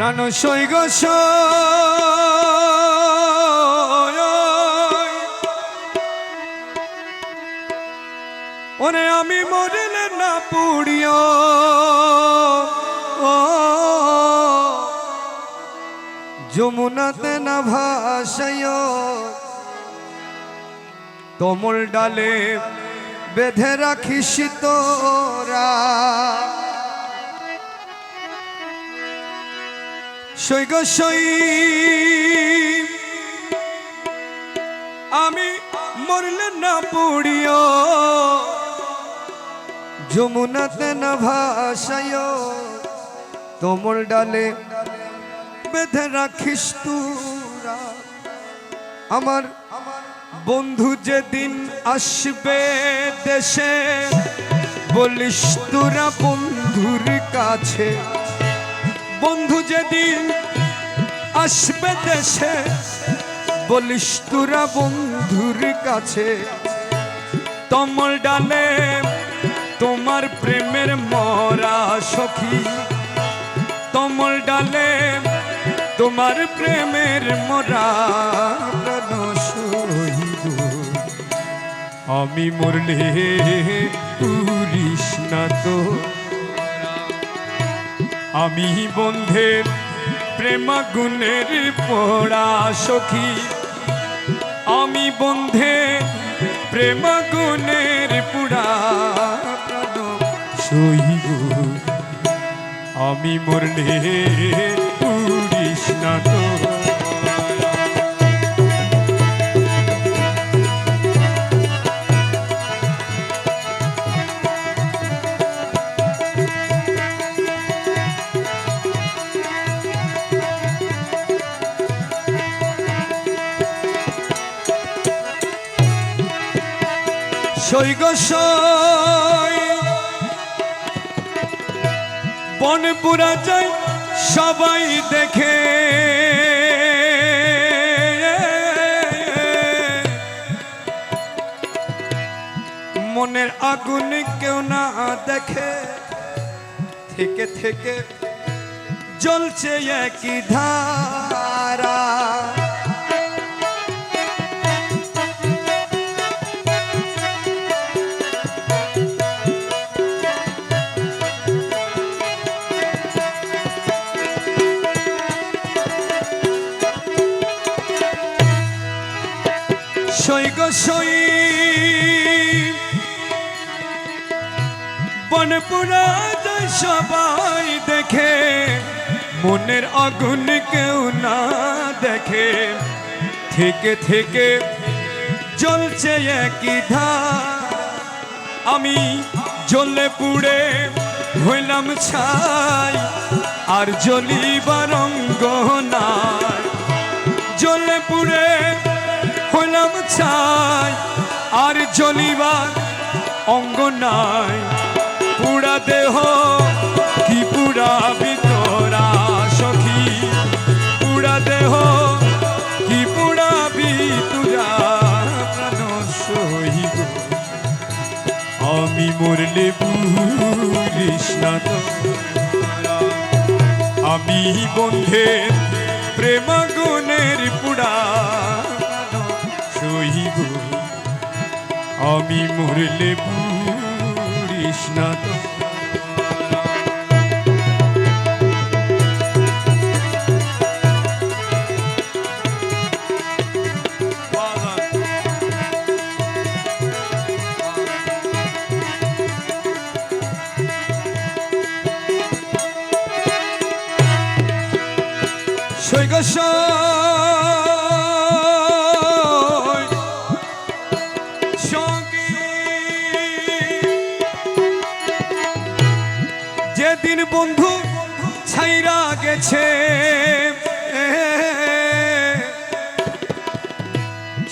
প্রাণ সৈগ ওরে আমি মরিলে না পুড়িও। যমুনাতে না ভাসায় তোমল ডালে বেঁধে রাখিস তোরা। সৈগ সই আমি মরলে না পুড়িও যমুনাতে না ভাসায় তোমর ডালে বেঁধে রাখিস তোরা। আমার বন্ধু যেদিন আসবে দেশে, বলিস তোরা বন্ধুর কাছে বন্ধু যেদিন আসবে দেশে, বলিস তোরা বন্ধুর কাছে। তমল ডালে তোমার প্রেমের মরা সখী। তমল ডালে তোমার প্রেমের মরা আমি মরলে পুরিস না তো। আমি বন্ধের প্রেমাগুণের পোড়া সখী। আমি বন্ধে প্রেমাগুণের পোড়া সহিব আমি মরলে সৈগ বনপুরা যাই সবাই দেখে। মনের আগুন কেউ না দেখে। থেকে থেকে জ্বলছে একই ধারা। সৈগ সই। বনপুরা সবাই দেখে, মনের আগুন কেউ না দেখে। থেকে থেকে জ্বলছে একই ধার। আমি জ্বলে পুড়ে হইলাম ছাই, আর জ্বলিবার অঙ্গ নাই। ছাই আর জ্বলিবার অঙ্গ নাই। পুরা দেহ কি পুরা ভিতরা সখী পুরা দেহ কি পুরা প্রাণ সহিব? আমি মরলে না আমি বন্ধের প্রেমাগুনের পুরা আমি মরলে পুরিস না তো। বন্ধু ছাইরা গেছে।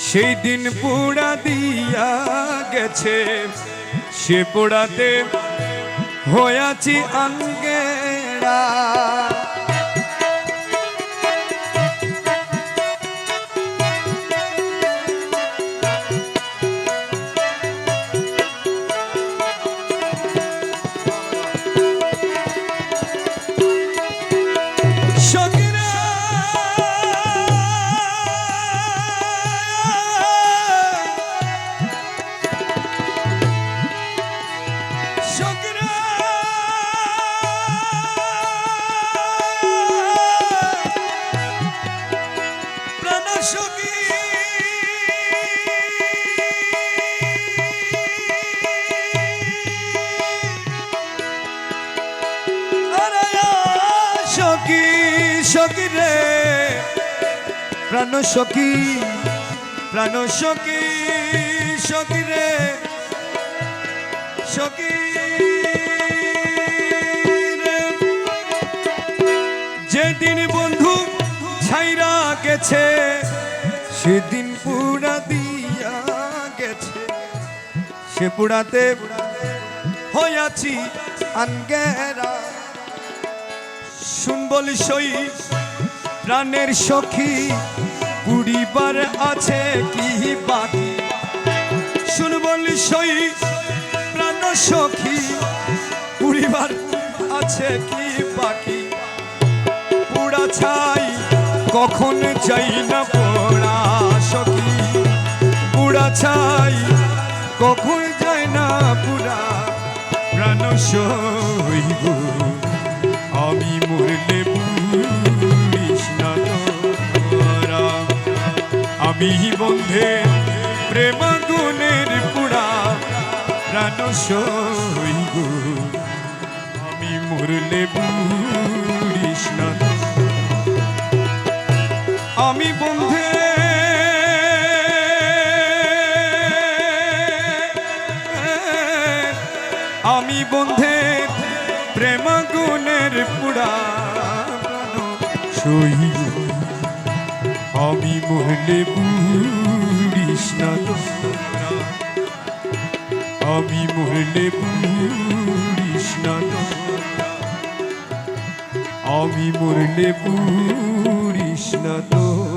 সেই দিন পোড়া দিয়া গেছে। সে পোড়াতে হয়াছি আঙ্গেরা। সখী। রে। প্রাণ সখী প্রাণ সখী সখী রে। সখী যেদিন বন্ধু ছাইরা গেছে সেদিন পুরা দিয়া গেছে, সে পুরাতে হইয়াছি আনগেরা শুন বলি সই প্রাণের সখী পুরিবার আছে কি বাকি? শুন বলি সই প্রাণ সখী পুরিবার আছে কি বাকি? পুরা ছাই কখন যাই না সখী পুরা ছাই, কখন যাই না পুরা? প্রাণ সইব আমি মরলে। আমি বন্ধে প্রেম গুণের পুরা। প্রাণ সইব আমি মরলে না আমি বন্ধে আমি বন্ধে প্রেম গুণের পুরা সই আমি তোরা। আমি পুরিস না আমি মরলে তোরা।